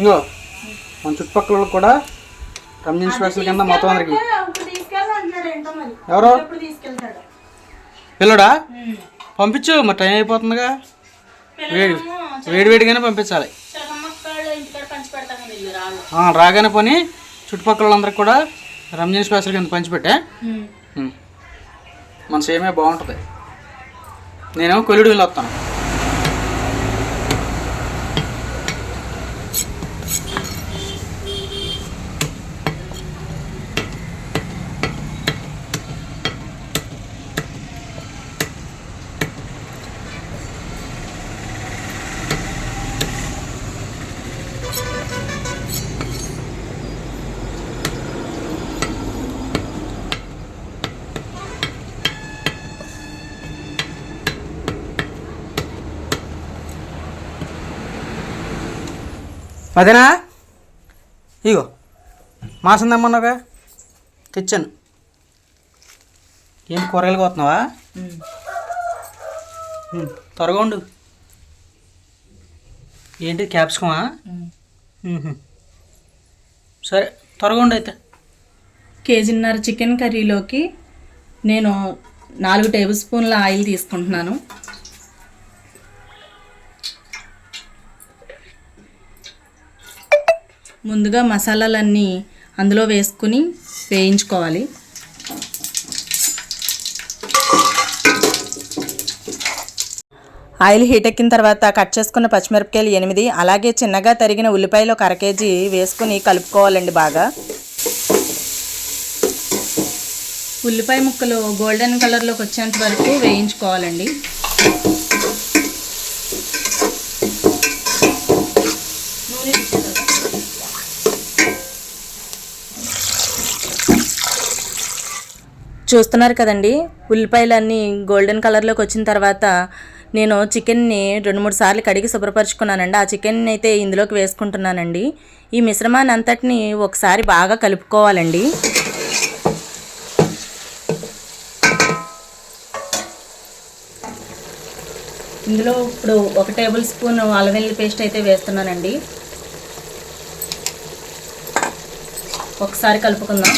ఇంకో మన చుట్టుపక్కల కూడా రంజాన్ స్పెషల్ కింద మొత్తం అందరికి. ఎవరు? పిల్లడా? పంపించు మరి టైం అయిపోతుందిగా. వేడి వేడి వేడిగానే పంపించాలి. రాగానే పని చుట్టుపక్కల వాళ్ళందరికి కూడా రంజాన్ స్పెషల్ కింద పంచిపెట్టే. మన సేమే బాగుంటుంది. నేను కొల్లుడు వెళ్ళి అదేనా ఇగో మాసం తెమ్మన్నావుగా తెచ్చాను. ఏంటి కూరగాయలు కోతున్నావా? ఉమ్, త్వరగా ఉండు ఏంటి క్యాప్సికమా. సరే త్వరగా ఉండు అయితే. కేజీన్నర చికెన్ కర్రీలోకి నేను నాలుగు టేబుల్ స్పూన్ల ఆయిల్ తీసుకుంటున్నాను. ముందుగా మసాలాలన్నీ అందులో వేసుకుని వేయించుకోవాలి. ఆయిల్ హీట్ ఎక్కిన తర్వాత కట్ చేసుకున్న పచ్చిమిరపకాయలు ఎనిమిది అలాగే చిన్నగా తరిగిన ఉల్లిపాయలు ఒక అర కేజీ వేసుకుని కలుపుకోవాలండి బాగా. ఉల్లిపాయ ముక్కలు గోల్డెన్ కలర్లోకి వచ్చేంత వరకు వేయించుకోవాలండి. చూస్తున్నారు కదండి. ఉల్లిపాయలన్నీ గోల్డెన్ కలర్లోకి వచ్చిన తర్వాత నేను చికెన్ని రెండు మూడు సార్లు కడిగి శుభ్రపరచుకున్నానండి. ఆ చికెన్ అయితే ఇందులోకి వేసుకుంటున్నానండి. ఈ మిశ్రమాన్ని అంతటిని ఒకసారి బాగా కలుపుకోవాలండి. ఇందులో ఇప్పుడు ఒక టేబుల్ స్పూన్ అల్లం వెల్లుల్లి పేస్ట్ అయితే వేస్తున్నానండి. ఒకసారి కలుపుకుందాం.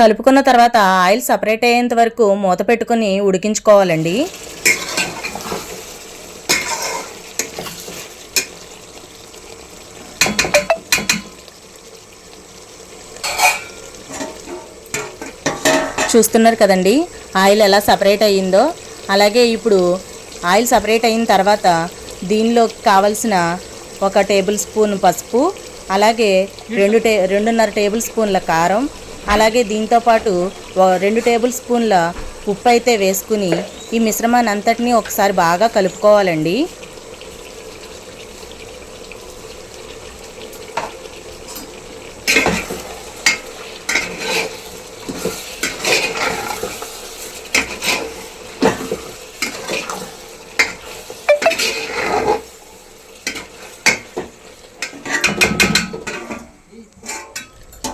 కలుపుకున్న తర్వాత ఆయిల్ సపరేట్ అయ్యేంత వరకు మూత పెట్టుకుని ఉడికించుకోవాలండి. చూస్తున్నారు కదండి ఆయిల్ ఎలా సపరేట్ అయ్యిందో. అలాగే ఇప్పుడు ఆయిల్ సపరేట్ అయిన తర్వాత దీనిలో కావలసిన ఒక టేబుల్ స్పూన్ పసుపు అలాగే రెండు టే రెండున్నర టేబుల్ స్పూన్ల కారం అలాగే దీంతో పాటు రెండు టేబుల్ స్పూన్ల ఉప్పు అయితే వేసుకుని ఈ మిశ్రమాన్ని అంతటినీ ఒకసారి బాగా కలుపుకోవాలండి.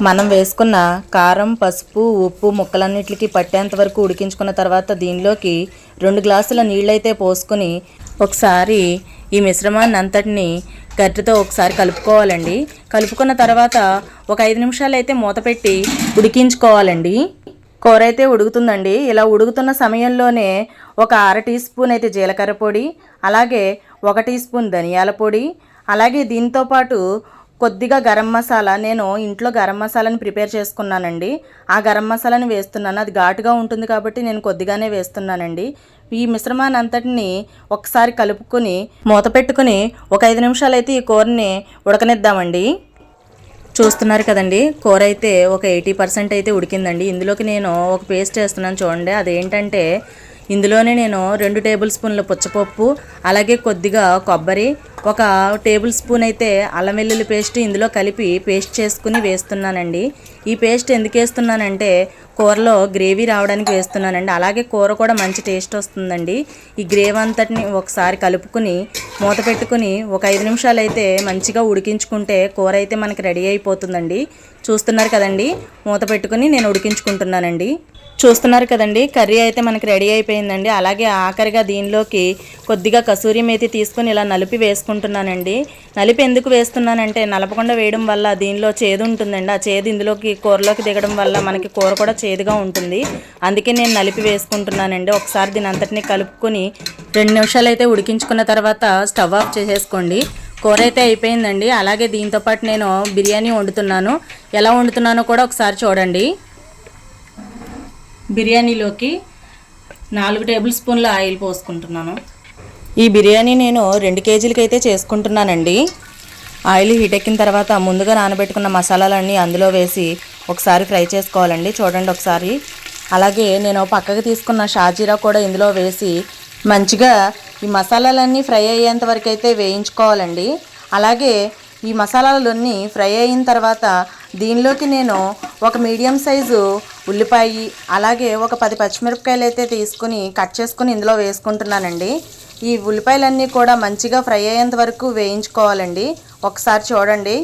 మనం వేసుకున్న కారం పసుపు ఉప్పు ముక్కలన్నిటికీ పట్టేంత వరకు ఉడికించుకున్న తర్వాత దీనిలోకి రెండు గ్లాసుల నీళ్ళైతే పోసుకొని ఒకసారి ఈ మిశ్రమాన్ని అంతటిని గట్టితో ఒకసారి కలుపుకోవాలండి. కలుపుకున్న తర్వాత ఒక ఐదు నిమిషాలు అయితే మూత పెట్టి ఉడికించుకోవాలండి. కూర అయితే ఉడుకుతుందండి. ఇలా ఉడుకుతున్న సమయంలోనే ఒక అర టీ స్పూన్ అయితే జీలకర్ర పొడి అలాగే ఒక టీ స్పూన్ ధనియాల పొడి అలాగే దీంతో పాటు కొద్దిగా గరం మసాలా నేను ఇంట్లో గరం మసాలాని ప్రిపేర్ చేసుకున్నానండి. ఆ గరం మసాలాని వేస్తున్నాను. అది ఘాటుగా ఉంటుంది కాబట్టి నేను కొద్దిగానే వేస్తున్నానండి. ఈ మిశ్రమాన్ని అంతటిని ఒకసారి కలుపుకొని మూత పెట్టుకుని ఒక ఐదు నిమిషాలు అయితే ఈ కూరని ఉడకనిద్దామండి. చూస్తున్నారు కదండి కూర అయితే ఒక ఎయిటీ పర్సెంట్ అయితే ఉడికిందండి. ఇందులోకి నేను ఒక పేస్ట్ వేస్తున్నాను చూడండి. అదేంటంటే ఇందులోనే నేను రెండు టేబుల్ స్పూన్ల పుచ్చపప్పు అలాగే కొద్దిగా కొబ్బరి ఒక టేబుల్ స్పూన్ అయితే అల్లం వెల్లుల్లి పేస్ట్ ఇందులో కలిపి పేస్ట్ చేసుకుని వేస్తున్నానండి. ఈ పేస్ట్ ఎందుకు వేస్తున్నానంటే కూరలో గ్రేవీ రావడానికి వేస్తున్నానండి. అలాగే కూర కూడా మంచి టేస్ట్ వస్తుందండి. ఈ గ్రేవీ అంతటిని ఒకసారి కలుపుకుని మూత పెట్టుకుని ఒక ఐదు నిమిషాలు అయితే మంచిగా ఉడికించుకుంటే కూర అయితే మనకి రెడీ అయిపోతుందండి. చూస్తున్నారు కదండి? మూత పెట్టుకుని నేను ఉడికించుకుంటున్నానండి. చూస్తున్నారు కదండి. కర్రీ అయితే మనకి రెడీ అయిపోయిందండి. అలాగే ఆఖరిగా దీనిలోకి కొద్దిగా కసూరి మేతి తీసుకుని ఇలా నలిపి వేసుకుంటున్నానండి. నలిపి ఎందుకు వేస్తున్నానంటే నలపకుండా వేయడం వల్ల దీనిలో చేదు ఉంటుందండి. ఆ చేదు ఇందులోకి కూరలోకి దిగడం వల్ల మనకి కూర కూడా చేదుగా ఉంటుంది. అందుకే నేను నలిపి వేసుకుంటున్నానండి. ఒకసారి దీని అంతటిని కలుపుకొని రెండు నిమిషాలు అయితే ఉడికించుకున్న తర్వాత స్టవ్ ఆఫ్ చేసేసుకోండి. కూర అయితే అయిపోయిందండి. అలాగే దీంతో పాటు నేను బిర్యానీ వండుతున్నాను. ఎలా వండుతున్నానో కూడా ఒకసారి చూడండి. బిర్యానీలోకి నాలుగు టేబుల్ స్పూన్ల ఆయిల్ పోసుకుంటున్నాను. ఈ బిర్యానీ నేను రెండు కేజీలకి అయితే చేసుకుంటున్నానండి. ఆయిల్ హీట్ ఎక్కిన తర్వాత ముందుగా నానబెట్టుకున్న మసాలాలన్నీ అందులో వేసి ఒకసారి ఫ్రై చేసుకోవాలండి. చూడండి ఒకసారి. అలాగే నేను పక్కకు తీసుకున్న షాజీరా కూడా ఇందులో వేసి మంచిగా ఈ మసాలాలన్నీ ఫ్రై అయ్యేంత వరకు అయితే వేయించుకోవాలండి. అలాగే ఈ మసాలాలన్నీ ఫ్రై అయిన తర్వాత దీనిలోకి నేను ఒక మీడియం సైజు ఉల్లిపాయ అలాగే ఒక పది పచ్చిమిరపకాయలు అయితే తీసుకుని కట్ చేసుకుని ఇందులో వేసుకుంటున్నానండి. ఈ ఉల్లిపాయలన్నీ కూడా మంచిగా ఫ్రై అయ్యేంత వరకు వేయించుకోవాలండి. ఒకసారి చూడండి.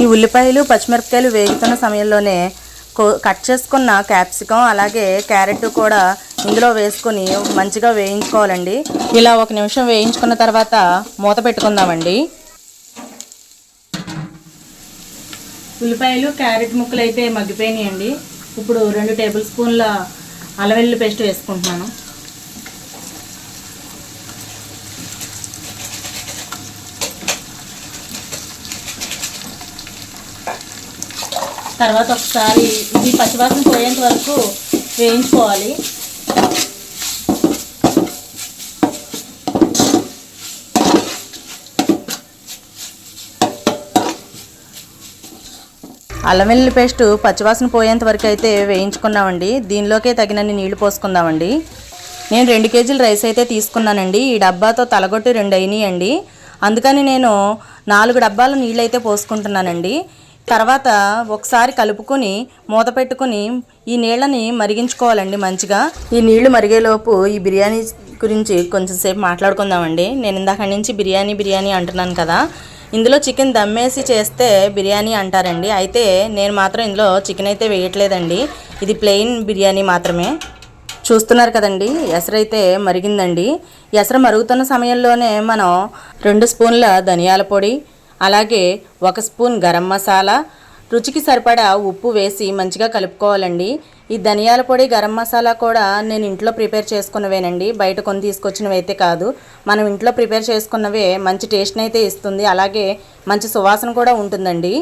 ఈ ఉల్లిపాయలు పచ్చిమిరపకాయలు వేగుతున్న సమయంలోనే కట్ చేసుకున్న క్యాప్సికం అలాగే క్యారెట్ కూడా ఇందులో వేసుకొని మంచిగా వేయించుకోవాలండి. ఇలా ఒక నిమిషం వేయించుకున్న తర్వాత మూత పెట్టుకుందామండి. ఉల్లిపాయలు క్యారెట్ ముక్కలు అయితే మగ్గిపోయినాయండి. ఇప్పుడు రెండు టేబుల్ స్పూన్ల అల్లవెల్లి పేస్ట్ వేసుకుంటున్నాను. తర్వాత ఒకసారి ఇది పచ్చివాసన పోయేంత వరకు వేయించుకోవాలి. అల్లం వెల్లుల్లి పేస్ట్ పచ్చివాసన పోయేంత వరకు అయితే వేయించుకున్నామండి. దీనిలోకే తగినన్ని నీళ్ళు పోసుకుందామండి. నేను రెండు కేజీల రైస్ అయితే తీసుకున్నానండి. ఈ డబ్బాతో తలగొట్టి రెండు అయినాయండి. అందుకని నేను నాలుగు డబ్బాల నీళ్ళు అయితే పోసుకుంటున్నానండి. తర్వాత ఒకసారి కలుపుకొని మూత పెట్టుకుని ఈ నీళ్ళని మరిగించుకోవాలండి మంచిగా. ఈ నీళ్ళు మరిగేలోపు ఈ బిర్యానీ గురించి కొంచెం సేపు మాట్లాడుకుందామండి. నేను ఇందాక నుంచి బిర్యానీ బిర్యానీ అంటున్నాను కదా. ఇందులో చికెన్ దమ్మేసి చేస్తే బిర్యానీ అంటారండి. అయితే నేను మాత్రం ఇందులో చికెన్ అయితే వేయట్లేదండి. ఇది ప్లెయిన్ బిర్యానీ మాత్రమే. చూస్తున్నారు కదండి ఎసరైతే మరిగిందండి. ఎసర మరుగుతున్న సమయంలోనే మనం రెండు స్పూన్ల ధనియాల పొడి అలాగే ఒక స్పూన్ గరం మసాలా రుచికి సరిపడా ఉప్పు వేసి మంచిగా కలుపుకోవాలండి. ఈ ధనియాల పొడి గరం మసాలా కూడా నేను ఇంట్లో ప్రిపేర్ చేసుకున్నవేనండి. బయట కొని తీసుకొచ్చినవి అయితే కాదు. మనం ఇంట్లో ప్రిపేర్ చేసుకున్నవే మంచి టేస్ట్ని అయితే ఇస్తుంది. అలాగే మంచి సువాసన కూడా ఉంటుందండి.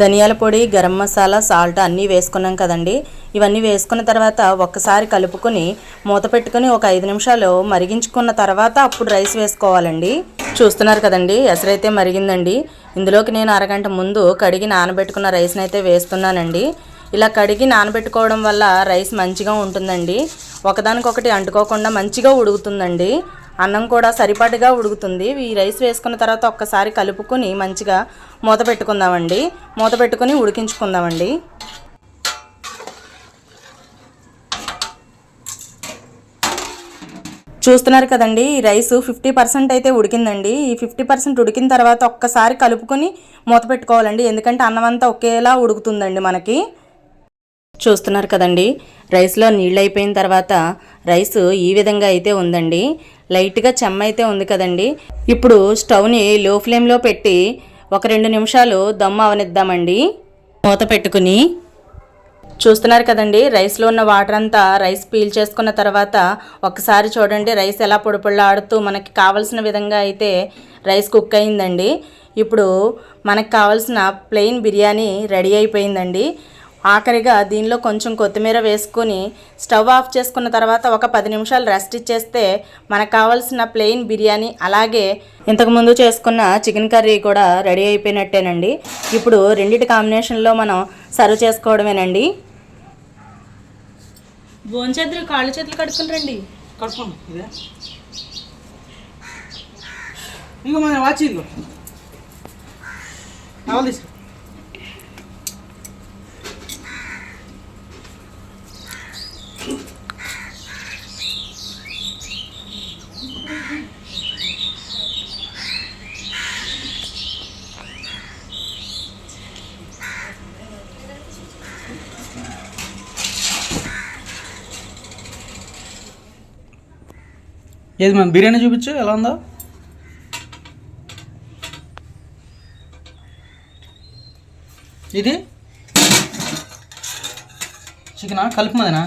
ధనియాల పొడి గరం మసాలా సాల్ట్ అన్నీ వేసుకున్నాం కదండి. ఇవన్నీ వేసుకున్న తర్వాత ఒక్కసారి కలుపుకొని మూత పెట్టుకుని ఒక ఐదు నిమిషాలు మరిగించుకున్న తర్వాత అప్పుడు రైస్ వేసుకోవాలండి. చూస్తున్నారు కదండి ఎసరైతే మరిగిందండి. ఇందులోకి నేను అరగంట ముందు కడిగి నానబెట్టుకున్న రైస్ని అయితే వేస్తున్నానండి. ఇలా కడిగి నానబెట్టుకోవడం వల్ల రైస్ మంచిగా ఉంటుందండి. ఒకదానికొకటి అంటుకోకుండా మంచిగా ఉడుకుతుందండి. అన్నం కూడా సరిపడగా ఉడుకుతుంది. ఈ రైస్ వేసుకున్న తర్వాత ఒక్కసారి కలుపుకొని మంచిగా మూత పెట్టుకుందామండి. మూత పెట్టుకొని ఉడికించుకుందామండి. చూస్తున్నారు కదండి రైస్ ఫిఫ్టీ పర్సెంట్ అయితే ఉడికిందండి. ఈ ఫిఫ్టీ పర్సెంట్ ఉడికిన తర్వాత ఒక్కసారి కలుపుకొని మూత పెట్టుకోవాలండి. ఎందుకంటే అన్నం అంతా ఒకేలా ఉడుకుతుందండి మనకి. చూస్తున్నారు కదండి రైస్లో నీళ్ళు అయిపోయిన తర్వాత రైస్ ఈ విధంగా అయితే ఉందండి. లైట్గా చెమ్మ అయితే ఉంది కదండి. ఇప్పుడు స్టవ్ని లో ఫ్లేమ్లో పెట్టి ఒక రెండు నిమిషాలు దమ్ము అవనిద్దామండి. మూత పెట్టుకుని చూస్తున్నారు కదండి. రైస్లో ఉన్న వాటర్ అంతా రైస్ పీల్ చేసుకున్న తర్వాత ఒకసారి చూడండి రైస్ ఎలా పొడిపొళ్ళాడుతూ మనకి కావలసిన విధంగా అయితే రైస్ కుక్ అయిందండి. ఇప్పుడు మనకు కావాల్సిన ప్లెయిన్ బిర్యానీ రెడీ అయిపోయిందండి. ఆఖరిగా దీనిలో కొంచెం కొత్తిమీర వేసుకొని స్టవ్ ఆఫ్ చేసుకున్న తర్వాత ఒక పది నిమిషాలు రెస్ట్ ఇచ్చేస్తే మనకు కావాల్సిన ప్లెయిన్ బిర్యానీ అలాగే ఇంతకుముందు చేసుకున్న చికెన్ కర్రీ కూడా రెడీ అయిపోయినట్టేనండి. ఇప్పుడు రెండిటి కాంబినేషన్లో మనం సర్వ్ చేసుకోవడమేనండి. భోంచేద్దరు కాళ్ళు చేతులు కడుక్కుని రండి. కడుపుకోండి ఇదే. ఇంకో మన వాచ్ ఇదిగో. కావాలి ఏది మన బిర్యానీ చూపించు ఎలా ఉందో. ఇది? చికెనా? కలుపుమదేనా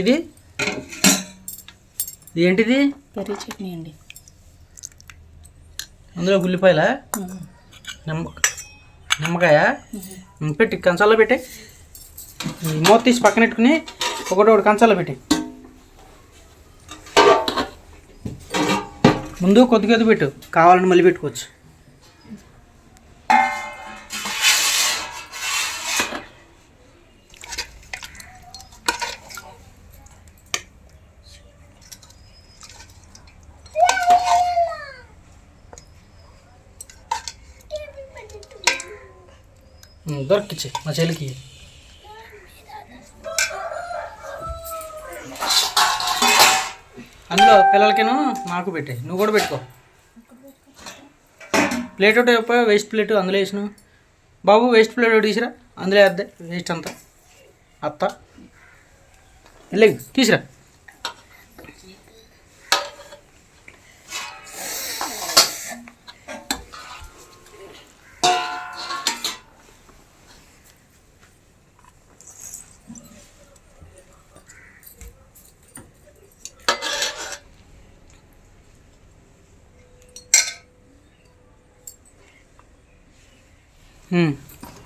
ఇది ఇది? ఏంటిది పెరుగు చట్నీ అండి. అందులో ఉల్లిపాయల? నిమ్మ నిమ్మకాయ? పెట్టి కంచాల్లో పెట్టి. మూత తీసి పక్కన పెట్టుకుని ఒకటి ఒకటి కంచాల్లో పెట్టి. ముందు కొద్ది కొద్ది పెట్టు. కావాలని మళ్ళీ పెట్టుకోవచ్చు. దొరికిచ్చి మా చెల్లికి అందులో పిల్లలకేనో మాకు పెట్టే నువ్వు కూడా పెట్టుకో. ప్లేట్ ఒకటి చెప్పా వేస్ట్ ప్లేట్ అందులో వేసినావు బాబు వేస్ట్ ప్లేట్ ఒకటి తీసిరా. అందులో వేద్దే వేస్ట్ అంతా. అత్త. వెళ్ళి తీసిరా.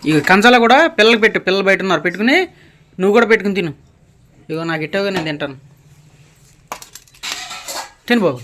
ఇక కంచాల కూడా పిల్లలకి పెట్టు పిల్లలు బయట ఉన్నారు. పెట్టుకుని నువ్వు కూడా పెట్టుకుని తిను. ఇగో నాకు ఇట్టగా నేను తింటాను. తిను బాబు.